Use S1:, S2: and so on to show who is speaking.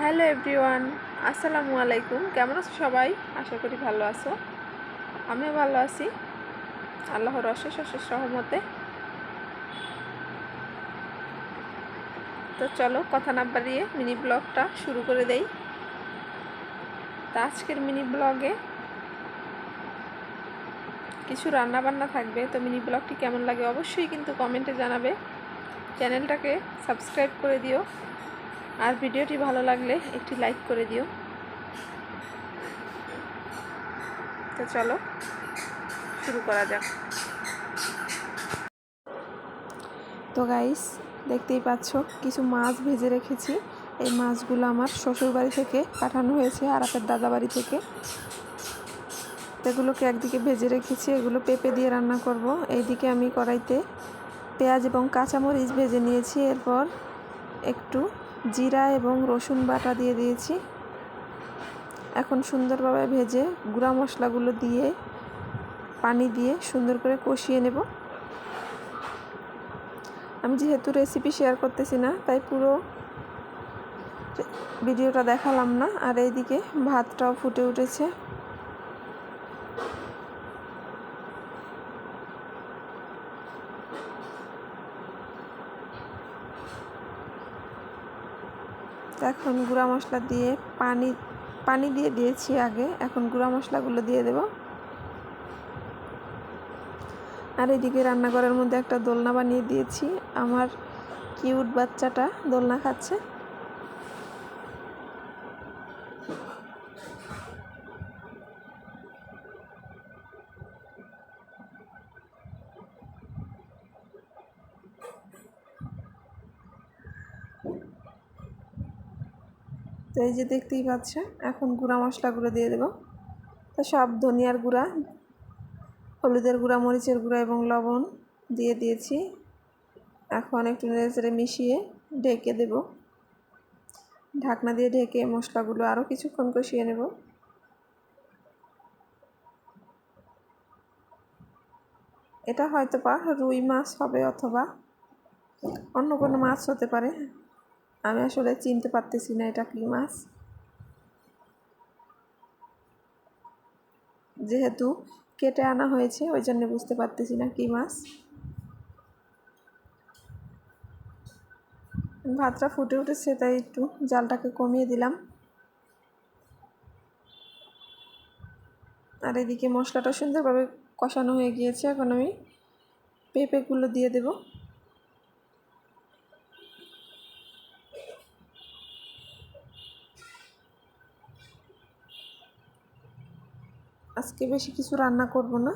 S1: Hello everyone, আসসালামু আলাইকুম। কেমন আছো সবাই? আশা করি ভালো আছো। আমিও ভালো আছি। আল্লাহর অশেষ অশেষ সহমতে তো চলো কথা না বাড়িয়ে মিনি ব্লগটা শুরু করে দেই। তা আজকের মিনি ব্লগে কিছু রান্না বান্না থাকবে। তো মিনি ব্লগটি কেমন লাগে অবশ্যই কিন্তু কমেন্টে জানাবে। চ্যানেলটাকে সাবস্ক্রাইব করে দিও। আর ভিডিওটি ভালো লাগলে একটি লাইক করে দিও। তো চলো, শুরু করা যাক। তো গাইস দেখতেই পাচ্ছ, কিছু মাছ ভেজে রেখেছি। এই মাছগুলো আমার শ্বশুর বাড়ি থেকে পাঠানো হয়েছে, আরাফের দাদা বাড়ি থেকে। এগুলোকে একদিকে ভেজে রেখেছি, এগুলো পেঁপে দিয়ে রান্না করব। এইদিকে আমি কড়াইতে পেঁয়াজ এবং কাঁচামরিচ ভেজে নিয়েছি। এরপর একটু জিরা এবং রসুন বাটা দিয়ে দিয়েছি। এখন সুন্দরভাবে ভেজে গুঁড়া মশলাগুলো দিয়ে পানি দিয়ে সুন্দর করে কষিয়ে নেব। আমি যেহেতু রেসিপি শেয়ার করতেছি না, তাই পুরো ভিডিওটা দেখালাম না। আর এইদিকে ভাতটাও ফুটে উঠেছে। এখন গুঁড়া মশলা দিয়ে পানি পানি দিয়ে দিয়েছি আগে। এখন গুঁড়া মশলাগুলো দিয়ে দেব। আর এদিকে রান্নাঘরের মধ্যে একটা দোলনা বানিয়ে দিয়েছি। আমার কিউট বাচ্চাটা দোলনা খাচ্ছে। তো এই যে দেখতেই পাচ্ছ এখন গুঁড়া মশলাগুলো দিয়ে দেবো। তো সব ধনিয়ার গুঁড়া, হলুদের গুঁড়া, মরিচের গুঁড়া এবং লবণ দিয়ে দিয়েছি। এখন একটু নেড়ে মিশিয়ে ঢেকে দেব। ঢাকনা দিয়ে ঢেকে মশলাগুলো আরও কিছুক্ষণ কষিয়ে নেব। এটা হয়তো বা রুই মাছ হবে অথবা অন্য কোনো মাছ হতে পারে। আমি আসলে চিনতে পারতেছি না এটা কী মাছ। যেহেতু কেটে আনা হয়েছে, ওই জন্য বুঝতে পারতেছি না কী মাছ। ভাতটা ফুটে উঠেছে, তাই একটু জালটাকে কমিয়ে দিলাম। আর এদিকে মশলাটা সুন্দরভাবে কষানো হয়ে গিয়েছে, এখন আমি পেঁপেগুলো দিয়ে দেবো। আজকে বেশি কিছু রান্না করব না।